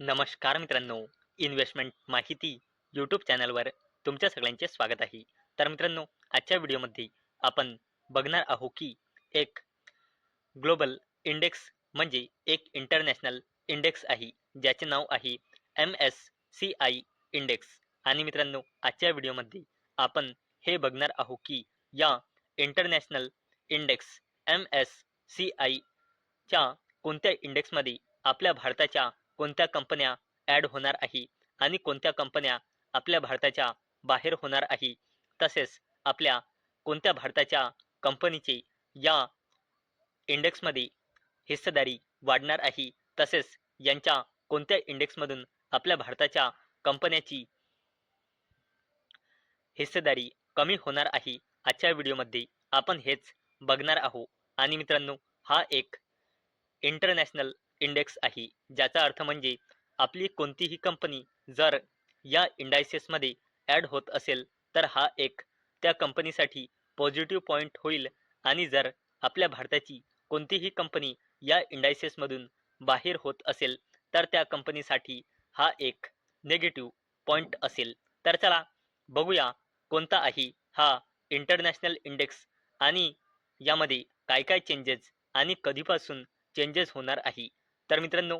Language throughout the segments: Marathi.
नमस्कार मित्रांनो इन्व्हेस्टमेंट माहिती यूट्यूब चॅनलवर तुमच्या सगळ्यांचे स्वागत आहे. तर मित्रांनो आजच्या व्हिडिओमध्ये आपण बघणार आहोत की एक ग्लोबल इंडेक्स म्हणजे एक इंटरनॅशनल इंडेक्स आहे ज्याचे नाव आहे M S C I index. आणि मित्रांनो आजच्या व्हिडिओमध्ये आपण हे बघणार आहोत की या international index M S C आयच्या कोणत्या इंडेक्समध्ये आपल्या भारताच्या कोणत्या कंपन्या ॲड होणार आहे आणि कोणत्या कंपन्या आपल्या भारताच्या बाहेर होणार आहे. तसेच आपल्या कोणत्या भारताच्या कंपनीचे या इंडेक्समध्ये हिस्सेदारी वाढणार आहे. तसेच यांच्या कोणत्या इंडेक्समधून आपल्या भारताच्या कंपन्याची हिस्सेदारी कमी होणार आहे. आजच्या व्हिडिओमध्ये आपण हेच बघणार आहोत. आणि मित्रांनो हा एक इंटरनॅशनल इंडेक्स आहे. ज्याचा अर्थ म्हणजे आपली कोणतीही कंपनी जर या इंडायसेसमध्ये ॲड होत असेल तर हा एक त्या कंपनीसाठी पॉझिटिव्ह पॉईंट होईल. आणि जर आपल्या भारताची कोणतीही कंपनी या इंडायसेसमधून बाहेर होत असेल तर त्या कंपनीसाठी हा एक नेगेटिव्ह पॉईंट असेल. तर चला बघूया कोणता आहे हा इंटरनॅशनल इंडेक्स आणि यामध्ये काय काय चेंजेस आणि कधीपासून चेंजेस होणार आहे. तर मित्रांनो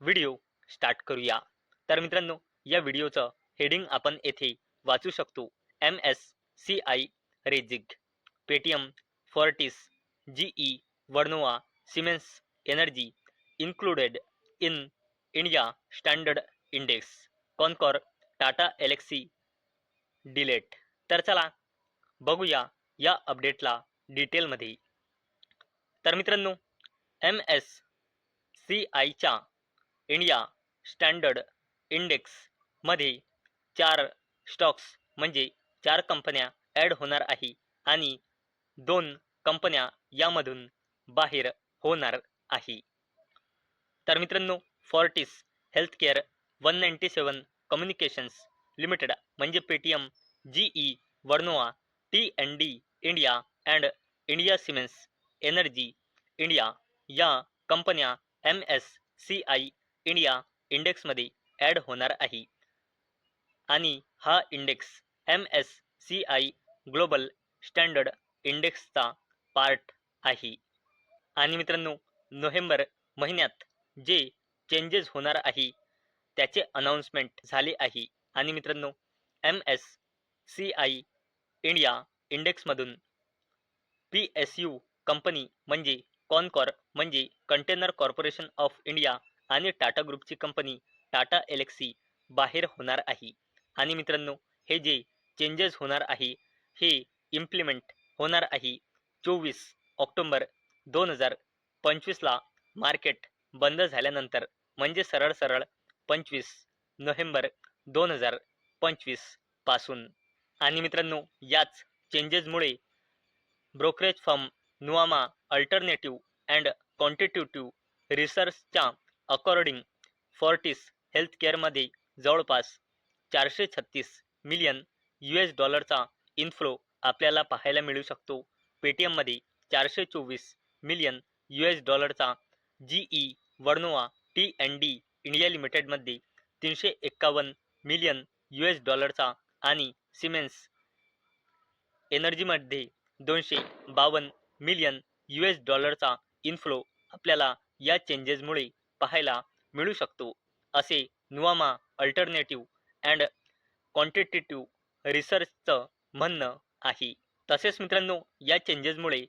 व्हिडिओ स्टार्ट करूया. तर मित्रांनो या व्हिडिओचं हेडिंग आपण येथे वाचू शकतो. M S C I rejig Paytm Fortis G E Vernova Siemens energy included in India standard index Concor Tata Elxsi delete. तर चला बघूया या अपडेटला डिटेलमध्ये. तर मित्रांनो एम एस सी आयच्या इंडिया स्टँडर्ड इंडेक्समध्ये चार स्टॉक्स म्हणजे चार कंपन्या ॲड होणार आहे आणि दोन कंपन्या यामधून बाहेर होणार आहे. तर मित्रांनो Fortis healthcare one ninety seven communications limited म्हणजे Paytm G E Vernova T N D India and India cements energy India या कंपन्या M S C I India इंडेक्समध्ये add होणार आहे. आणि हा index M S C I global standard इंडेक्सचा part आहे. आणि मित्रांनो नोव्हेंबर महिन्यात जे चेंजेस होणार आहे त्याचे अनाऊन्समेंट झाले आहे. आणि मित्रांनो M S C I India इंडेक्समधून P S U company म्हणजे कॉनकॉर म्हणजे कंटेनर कॉर्पोरेशन ऑफ इंडिया आणि टाटा ग्रुपची कंपनी टाटा एलेक्सी बाहेर होणार आहे. आणि मित्रांनो हे जे चेंजेस होणार आहे हे इम्प्लिमेंट होणार आहे चोवीस ऑक्टोंबर दोन हजार पंचवीसला मार्केट बंद झाल्यानंतर म्हणजे सरळ सरळ पंचवीस नोव्हेंबर दोन हजार पंचवीसपासून. आणि मित्रांनो याच चेंजेसमुळे brokerage firm Nuvama alternative and quantitative रिसर्चच्या according Fortis हेल्थकेअरमध्ये जवळपास चारशे छत्तीस मिलियन यू एस डॉलरचा इन्फ्लो आपल्याला पाहायला मिळू शकतो. पेटीएममध्ये चारशे चोवीस मिलियन यू एस डॉलरचा G E Vernova T N D India लिमिटेडमध्ये तीनशे एक्कावन्न मिलियन यू एस डॉलरचा आणि सिमेन्स एनर्जीमध्ये दोनशे बावन्न मिलियन यू एस डॉलरचा इन्फ्लो आपल्याला या चेंजेसमुळे पाहायला मिळू शकतो. असे नुआमा अल्टरनेटिव्ह अँड क्वांटिटेटिव्ह रिसर्चचं म्हणणं आहे. तसेच मित्रांनो या चेंजेसमुळे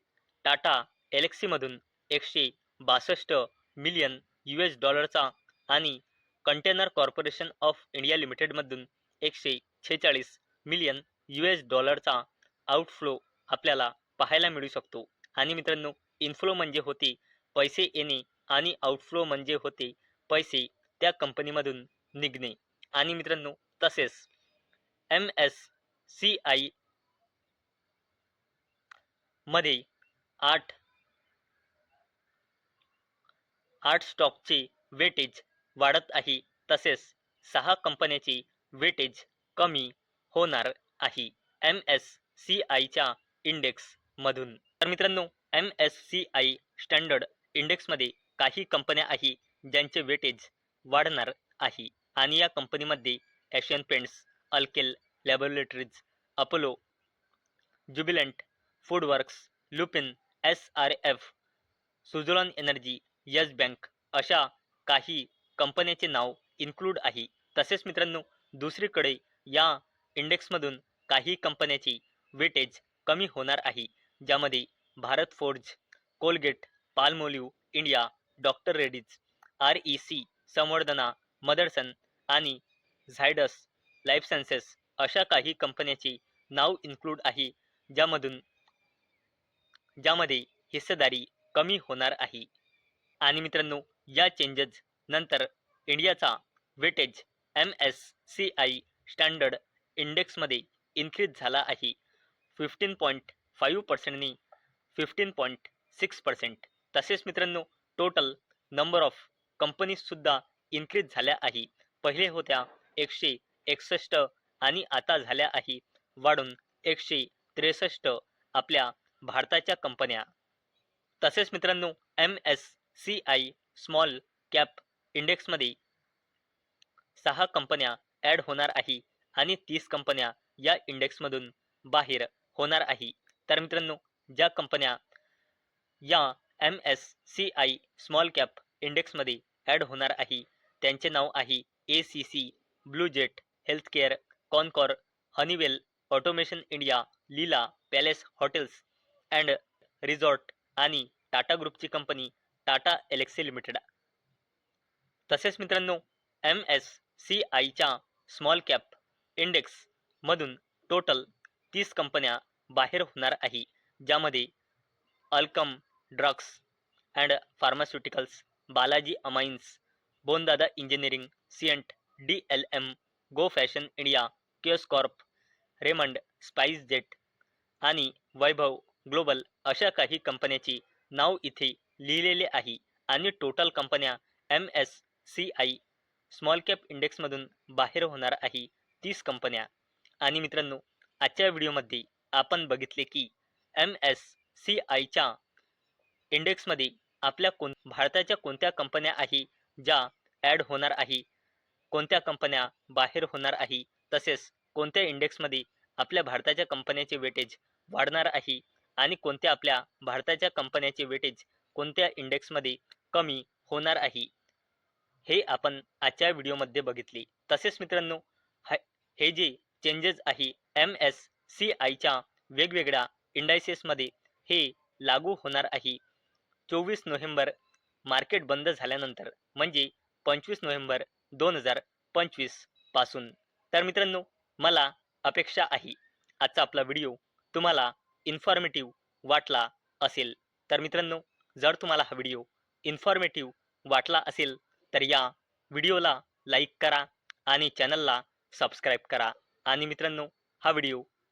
टाटा एलेक्सीमधून एकशे बासष्ट मिलियन यू एस डॉलरचा आणि कंटेनर कॉर्पोरेशन ऑफ इंडिया लिमिटेडमधून एकशे छेचाळीस मिलियन यू एस डॉलरचा आउटफ्लो आपल्याला पाहायला मिळू शकतो. आणि मित्रांनो इन्फ्लो म्हणजे होते पैसे येणे आणि आउटफ्लो म्हणजे होते पैसे त्या कंपनीमधून निघणे. आणि मित्रांनो तसेच एम एस सी आयमध्ये आठ आठ स्टॉकचे वेटेज वाढत आहे. तसेच सहा कंपन्याचे वेटेज कमी होणार आहे. एम एस सी आयच्या इंडेक्स मधून. तर मित्रांनो M S C I standard इंडेक्समध्ये काही कंपन्या आहे ज्यांचे वेटेज वाढणार आहे. आणि या कंपनीमध्ये Asian paints अल्केल laboratories Apollo Jubilant foodworks Lupin S R F Suzlon energy yes bank अशा काही कंपन्याचे नाव इन्क्लूड आहे. तसेच मित्रांनो दुसरीकडे या इंडेक्समधून काही कंपन्याची वेटेज कमी होणार आहे. ज्यामध्ये Bharat forge Colgate Palmolive India doctor Reddy's R E C Samvardhana Motherson आणि झायडस लाईफ सायन्सेस अशा काही कंपन्याची नाव इन्क्लूड आहे ज्यामधून ज्यामध्ये हिस्सेदारी कमी होणार आहे. आणि मित्रांनो या चेंजेस नंतर इंडियाचा weightage M S C I standard इंडेक्समध्ये increase झाला आहे. फिफ्टीन पॉईंट फाईव्ह पर्सेंटनी फिफ्टीन पॉईंट सिक्स पर्सेंट. तसेच मित्रांनो टोटल नंबर ऑफ कंपनीजसुद्धा इन्क्रीज झाल्या आहे. पहिले होत्या एकशे एकसष्ट आणि आता झाल्या आहे. वाढून एकशे त्रेसष्ट आपल्या भारताच्या कंपन्या. तसेच मित्रांनो M S C I small cap इंडेक्समध्ये सहा कंपन्या ॲड होणार आहे आणि तीस कंपन्या या इंडेक्समधून बाहेर होणार आहे. तर मित्रांनो ज्या कंपन्या या M S C I small cap इंडेक्समध्ये add होणार आहे त्यांचे नाव आहे A C C Bluejet healthcare Concor Honeywell automation India Leela palace hotels and resort आणि टाटा ग्रुपची कंपनी टाटा एलेक्सी लिमिटेड तसेच मित्रांनो एम एस सी आयच्या स्मॉल कॅप इंडेक्समधून टोटल तीस कंपन्या बाहेर होणार आहे ज्यामध्ये Alkem drugs and pharmaceuticals Balaji amines Bondada engineering Cyient D L M go fashion India किओस्कॉर्प Raymond SpiceJet आणि वैभव ग्लोबल अशा काही कंपन्याची नाव इथे लिहिलेले आहे आणि टोटल कंपन्या M S C I small cap इंडेक्समधून बाहेर होणार आहे तीस कंपन्या. आणि मित्रांनो आजच्या व्हिडिओमध्ये आपण बघितले की एम एस सी आयच्या इंडेक्समध्ये आपल्या कोण भारताच्या कोणत्या कंपन्या आहे ज्या ॲड होणार आहे कोणत्या कंपन्या बाहेर होणार आहे तसेच कोणत्या इंडेक्समध्ये आपल्या भारताच्या कंपन्याचे वेटेज वाढणार आहे आणि कोणत्या आपल्या भारताच्या कंपन्याचे वेटेज कोणत्या इंडेक्समध्ये कमी होणार आहे हे आपण आजच्या व्हिडिओमध्ये बघितले. तसेच मित्रांनो हे जे चेंजेस आहे एम एस सी आयच्या वेगवेगळ्या इंडायसेसमध्ये हे लागू होणार आहे. चोवीस नोव्हेंबर मार्केट बंद झाल्यानंतर म्हणजे पंचवीस नोव्हेंबर दोन हजार पंचवीसपासून. तर मित्रांनो मला अपेक्षा आहे आजचा आपला व्हिडिओ तुम्हाला इन्फॉर्मेटिव्ह वाटला असेल. तर मित्रांनो जर तुम्हाला हा व्हिडिओ इन्फॉर्मेटिव्ह वाटला असेल तर या व्हिडिओला लाईक करा आणि चॅनलला सबस्क्राईब करा. आणि मित्रांनो हा व्हिडिओ